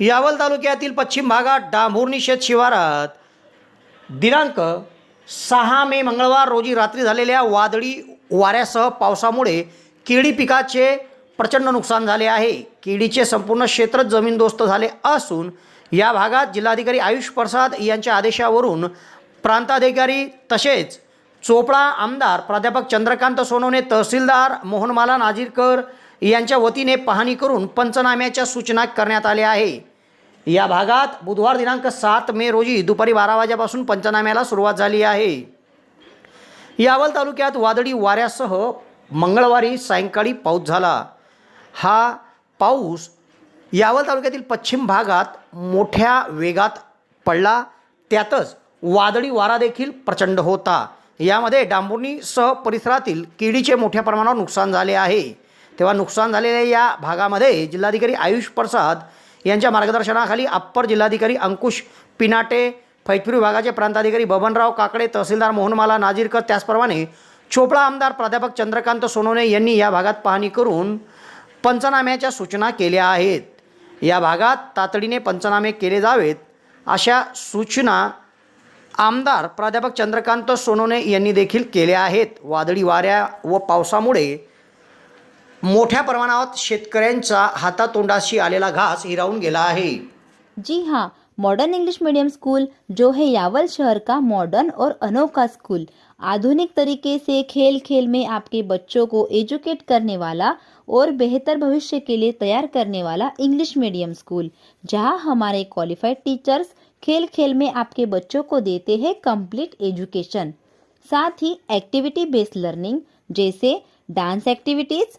यावल तालुक्यातील पश्चिम भागात डांभुर्णी शेत शिवारात दिनांक सहा मे मंगळवार रोजी रात्री झालेल्या वादळी वाऱ्यासह पावसामुळे केळी पिकाचे प्रचंड नुकसान झाले आहे. केळीचे संपूर्ण क्षेत्र जमीनदोस्त झाले असून या भागात जिल्हाधिकारी आयुष प्रसाद यांच्या आदेशावरून प्रांताधिकारी तसेच चोपडा आमदार प्राध्यापक चंद्रकांत सोनवणे तहसीलदार मोहनमाला नाजीरकर यांच्या वतीने पाहणी करून पंचनाम्याच्या सूचना करण्यात आल्या आहे या भागात बुधवार दिनांक सात मे रोजी दुपारी बारा वाजेपासून पंचनाम्याला सुरुवात झाली आहे. यावल तालुक्यात वादळी वाऱ्यासह मंगळवारी सायंकाळी पाऊस झाला. हा पाऊस यावल तालुक्यातील पश्चिम भागात मोठ्या वेगात पडला. त्यातच वादळी वारा देखील प्रचंड होता. यामध्ये डांबुर्णीसह परिसरातील किडीचे मोठ्या प्रमाणावर नुकसान झाले आहे. तेव्हा नुकसान झालेल्या या भागामध्ये जिल्हाधिकारी आयुष प्रसाद यांच्या मार्गदर्शनाखाली अप्पर जिल्हाधिकारी अंकुश पिनाटे फैजपूर विभागाचे प्रांताधिकारी बबनराव काकडे तहसीलदार मोहनमाला नाजीरकर त्याचप्रमाणे चोपडा आमदार प्राध्यापक चंद्रकांत सोनवणे यांनी या भागात पाहणी करून पंचनाम्याच्या सूचना केल्या आहेत. या भागात तातडीने पंचनामे केले जावेत अशा सूचना आमदार प्राध्यापक चंद्रकांत सोनवणे यांनी देखील केल्या आहेत. वादळी वाऱ्या व पावसामुळे मोठ्या प्रमाणात शेतकऱ्यांचा हातातोंडाशी आलेला घास हिरावून गेला आहे. जी हाँ मॉडर्न इंग्लिश मीडियम स्कूल जो है यावल शहर का मॉडर्न और अनोखा स्कूल आधुनिक तरीके से खेल खेल में आपके बच्चों को एजुकेट करने वाला और बेहतर भविष्य के लिए तैयार करने वाला इंग्लिश मीडियम स्कूल जहाँ हमारे क्वालिफाइड टीचर्स खेल खेल में आपके बच्चों को देते हैं कंप्लीट एजुकेशन साथ ही एक्टिविटी बेस्ड लर्निंग जैसे dance activities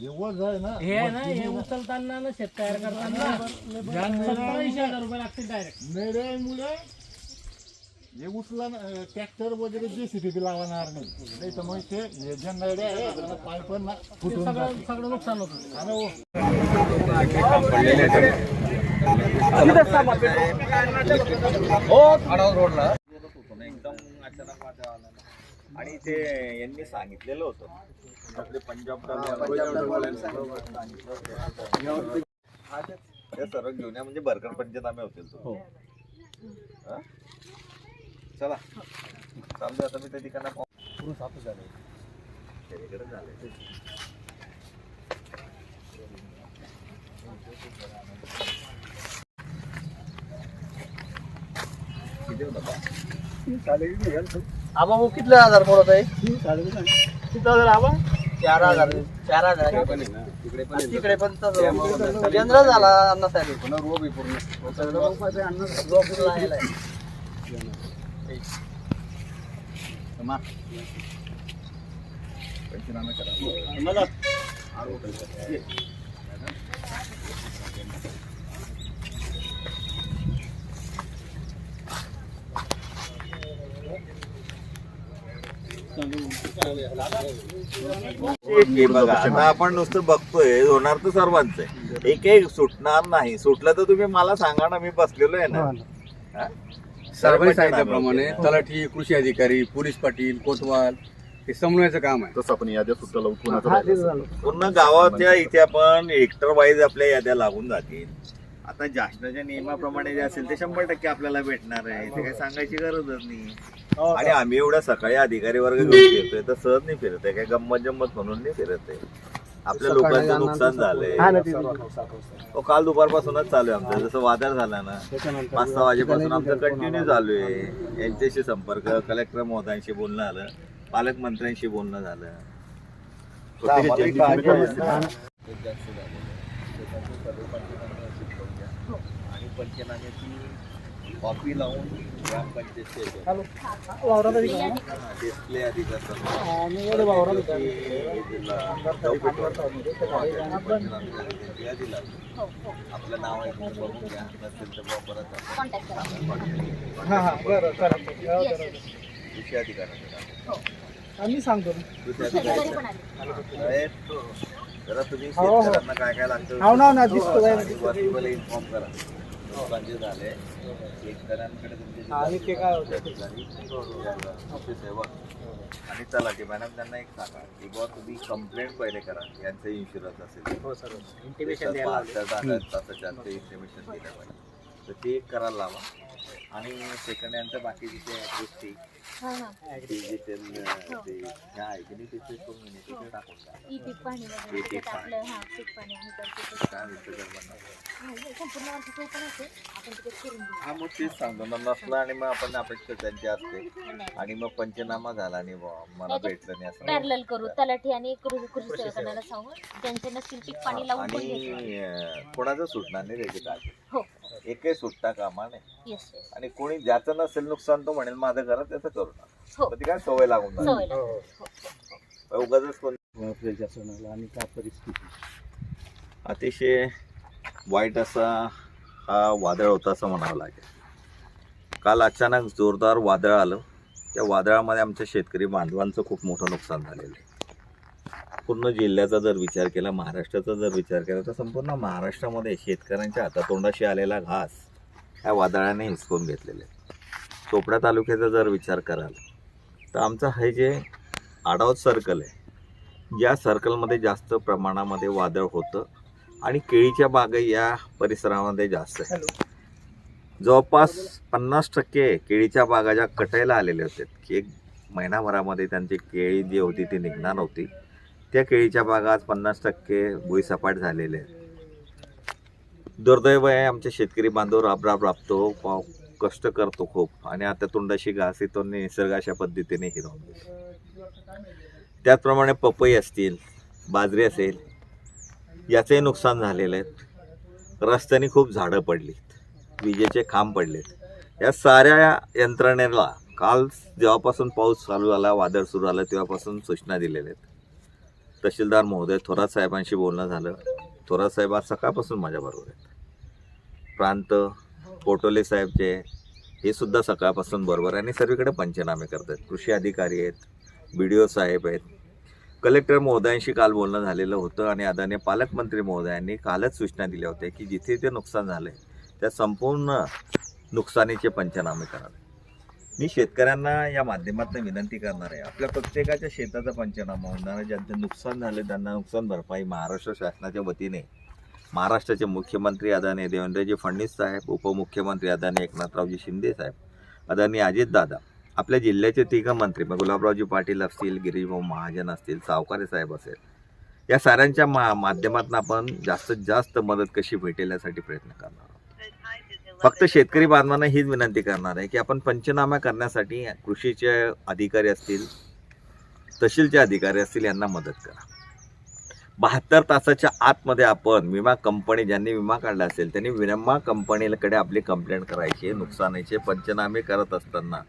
येत. हे आहे ना. हे उचलताना ना शेत तयार करताना सत्तावीसशे हजार रुपये लागतील डायरेक्ट मेड्यामुळे हे उचला ट्रॅक्टर वगैरे जेसीबी लावणार नाही. नाही तर मग ते हे ज्या नड्या आहे त्याला पाय पण ना फुटून सगळं सगळं नुकसान होतं. आणि एकदम अचानक माझ्या आला ना. आणि ते यांनी सांगितलेलं होतं. आपले पंजाब हे सर्व घेऊन या म्हणजे बरकर पंचनामे होतील तो हा? चला. चालू आता मी त्या ठिकाणा त्याच्याकडे झाले. किती होता? आबा भाऊ कितले हजार पडत आहे? किती हजार आबा? चार हजार. चार हजार. तिकडे पण केंद्र झाला अण्णा साहेब. रोग पूर्ण. आहे. पंचनामे करा. बघा आता आपण नुसतं बघतोय होणार तर सर्वांचं. आहे एक एक सुटणार नाही. सुटलं तर तुम्ही मला सांगा ना मी बसलेलो आहे ना. हा? सर्वांनी सांगितल्याप्रमाणे. तलाठी कृषी अधिकारी पोलीस पाटील कोतवाल हे समन्वयाचं काम आहे. तसं आपण याद्या सुद्धा लावून हा, झालं. पूर्ण गावाच्या इथे आपण हेक्टर वाईज आपल्या याद्या लागून जातील. आता शासनाच्या नियमाप्रमाणे जे असेल ते शंभर टक्के आपल्याला भेटणार आहे. ते काही सांगायची गरजच नाही. आणि आम्ही एवढ्या सकाळी अधिकारी वर्ग घेऊन फिरतोय तर सहज नाही फिरत आहे. काय गंमत जम्मत म्हणून नाही फिरत आहे. आपल्या लोकांचं नुकसान झालंय. हा. हो, काल दुपारपासूनच चालू आहे आमचं. जसं वादळ झालं ना पाच सहा वाजेपासून आमचं कंटिन्यू चालू आहे. यांच्याशी संपर्क कलेक्टर महोदयांशी बोलणं झालं पालकमंत्र्यांशी बोलणं झालं. हा ना. आणि पंचनाम्याची कॉपी लावून? डिस्प्ले आधी होतो. आपलं नाव आहे बघून घ्या. नसेल तर बुवा परत आपण हा हा बरं करा. करा, करा. कृषी अधिकाऱ्यांकडे आम्ही सांगतो कृषी अधिकारी जरा तुम्ही हो, हो. शेतकऱ्यांना काय काय लागतं हो ना, ना, दिसतं जाईल. आणि इन्फॉर्म करा. जे झाले. शेतकऱ्यांकडे तुमचे जे आणि ते काय होतं? सेवक. आणि तलाठी मॅडम त्यांना एक सांगा की बुवा तुम्ही कंप्लेंट पहिले करा यांचा इन्शुरन्स असेल. हो सर. त्याच्यात बहात्तर तासात तासाच्या आत ते इंटिमेशन दिलं पाहिजे तर ते एक करायला लावा. आणि सेकंड यांचं बाकीची ते गोष्टी. डिजिटल ते ह्या आहे की नाही तिथे तुम्ही तिथे टाकून द्या ई पीक पाणी वगैरे ई पीक त्याच्यात पाणी. आपलं हा पीक पाणी आहे तर तिथे काय म्हणतं गडबड नको. हा, हे संपूर्ण वर्षाचं ओपन असेल. आपण तिथे करून देऊ हा मग तेच सांगतो. ना नसलं आणि मग आपण अपेक्षा त्यांची असते. आणि मग पंचनामा झाला नाही बुवा मला भेटलं नाही असं. पॅरल करू तलाठी आणि कृषी कृषी सेवकांना त्यांचे नसतील पीक पाणी लावून पण घ्यायचं आणि अं, कोणाचं सुटणार नाही त्याची काळजी. हो. एकही सुटता कामा नाही येस येस आणि कोणी ज्याचं नसेल नुकसान तो म्हणेल माझं घरात त्याचं करू नका. हो. पण ती काय सवय लागून जाते. सवय लागते. हो, हो. उगाचच कोण वापरायच्या सणाला आणि काय परिस्थिती? अतिशय वाईट असा हा वादळ होता असं म्हणावं लागेल. काल अचानक जोरदार वादळ आलं. त्या वादळामध्ये आमच्या शेतकरी बांधवांचं खूप मोठं नुकसान झालेलं आहे. पूर्ण जिल्ह्याचा जर विचार केला महाराष्ट्राचा जर विचार केला तर संपूर्ण महाराष्ट्रामध्ये शेतकऱ्यांच्या हातातोंडाशी आलेला घास ह्या वादळाने हिसकून घेतलेले आहे. चोपडा तालुक्याचा जर विचार कराल तर आमचं हे जे आडावत सर्कल आहे या सर्कलमध्ये जास्त प्रमाणामध्ये वादळ होतं आणि केळीच्या बागा या परिसरामध्ये जास्त आहे जवळपास पन्नास टक्के केळीच्या बागा ज्या कटायला आलेल्या होत्या की एक महिनाभरामध्ये त्यांची केळी जी होती ती निघणार होती त्या केळीच्या बागा आज पन्नास टक्के भुईसपाट झालेले आहेत. दुर्दैव आहे आमच्या शेतकरी बांधव राबराब राबतो कष्ट करतो खूप. आणि आता तोंडाशी घास येतो निसर्गाच्या निसर्ग अशा पद्धतीने हिरवून त्याचप्रमाणे पपई असतील बाजरी असेल याचंही नुकसान झालेलं आहे. रस्त्याने खूप झाडं पडलीत विजेचे खांब पडलेत. या साऱ्या यंत्रणेला काल जेव्हापासून पाऊस चालू झाला वादळ सुरू झालं तेव्हापासून सूचना दिलेल्या आहेत. तहसीलदार महोदय थोरात साहेबांशी बोलणं झालं. थोरात साहेब आज सकाळपासून माझ्याबरोबर आहेत. प्रांत पोटोले साहेब जे हे सुद्धा सकाळपासून बरोबर आहे. आणि सर्वीकडे पंचनामे करत आहेत कृषी अधिकारी आहेत बी डी ओ साहेब आहेत. कलेक्टर महोदयांशी काल बोलणं झालेलं होतं आणि आदरणीय पालकमंत्री महोदयांनी कालच सूचना दिल्या होत्या की जिथे ते नुकसान झालं आहे त्या संपूर्ण नुकसानीचे पंचनामे करावे मी शेतकऱ्यांना या माध्यमातून विनंती करणार आहे. आपल्या प्रत्येकाच्या शेताचा पंचनामा होणार ज्यांचं नुकसान झालं त्यांना नुकसान भरपाई महाराष्ट्र शासनाच्या वतीने. महाराष्ट्राचे मुख्यमंत्री आदरणीय देवेंद्रजी फडणवीस साहेब उपमुख्यमंत्री आदरणीय एकनाथरावजी शिंदे साहेब आदरणीय अजितदादा आपल्या जिल्ह्याचे तिघ मंत्री मग गुलाबरावजी पाटील असतील गिरीशभाऊ महाजन असतील सावकारे साहेब असेल. या साऱ्यांच्या मा माध्यमातून आपण जास्तीत जास्त मदत कशी भेटेल यासाठी प्रयत्न करणार. फक्त शेतकरी बांधवांना हीच विनंती करणार आहे की आपण पंचनामा करण्यासाठी कृषीचे अधिकारी असतील तहसीलचे अधिकारी असतील यांना मदत करा. बहात्तर तासाच्या आतमध्ये आपण विमा कंपनी ज्यांनी विमा काढला असेल त्यांनी विमा कंपनीकडे आपली कंप्लेंट करायची नुकसानीचे पंचनामे करत असताना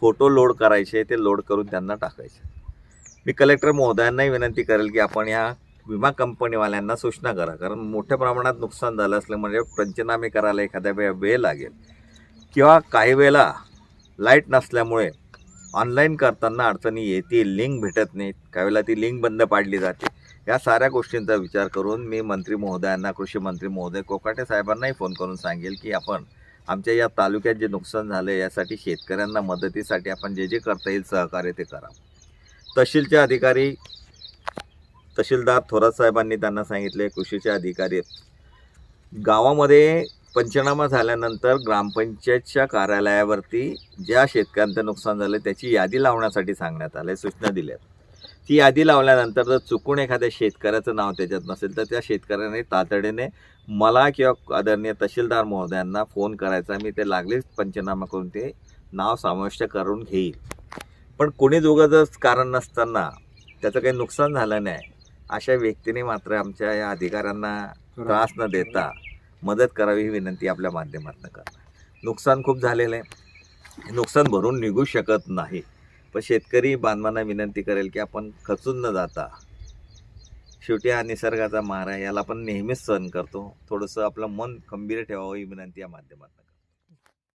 फोटो लोड करायचे ते लोड करून त्यांना टाकायचे. मी कलेक्टर महोदयांनाही विनंती करेल की आपण या विमा कंपनीवाल्यांना सूचना करा. कारण मोठ्या प्रमाणात नुकसान झालं असलं म्हणजे पंचनामे करायला एखाद्या वेळ वेळ लागेल. किंवा काही वेळेला लाइट नसल्यामुळे ऑनलाईन करताना अडचणी येतील लिंक भेटत नाहीत काही वेळेला ती लिंक बंद पाडली जाते. या साऱ्या गोष्टींचा विचार करून मी मंत्री महोदयांना कृषी मंत्री महोदय कोकाटे साहेबांनाही फोन करून सांगेल की आपण आमच्या या तालुक्यात जे नुकसान झालं यासाठी शेतकऱ्यांना मदतीसाठी आपण जे जे करता येईल सहकार्य ते करा. तहसीलचे अधिकारी तहसीलदार थोरात साहेबांनी त्यांना सांगितले कृषीचे अधिकारी गावामध्ये पंचनामा झाल्यानंतर ग्रामपंचायतच्या कार्यालयावरती ज्या शेतकऱ्यांचं नुकसान झालं त्याची यादी लावण्यासाठी सांगण्यात आलं सूचना दिल्या ती यादी लावल्यानंतर जर चुकून एखाद्या शेतकऱ्याचं नाव त्याच्यात नसेल तर त्या शेतकऱ्याने तातडीने मला किंवा आदरणीय तहसीलदार महोदयांना फोन करायचा मी ते लागलेच पंचनामा करून ते नाव समाविष्ट करून घेईल. पण कोणी दोघं जर कारण नसताना त्याचं काही नुकसान झालं नाही. अशा व्यक्तीने मात्र आमच्या या अधिकाऱ्यांना त्रास न देता मदत करावी ही विनंती आपल्या माध्यमातून करणार नुकसान खूप झालेलं आहे. नुकसान भरून निघू शकत नाही. पण शेतकरी बांधवांना विनंती करेल की आपण खचून न जाता शेवटी हा निसर्गाचा मार आहे याला आपण नेहमीच सहन करतो. थोडंसं आपलं मन खंबीर ठेवावं ही विनंती या माध्यमातून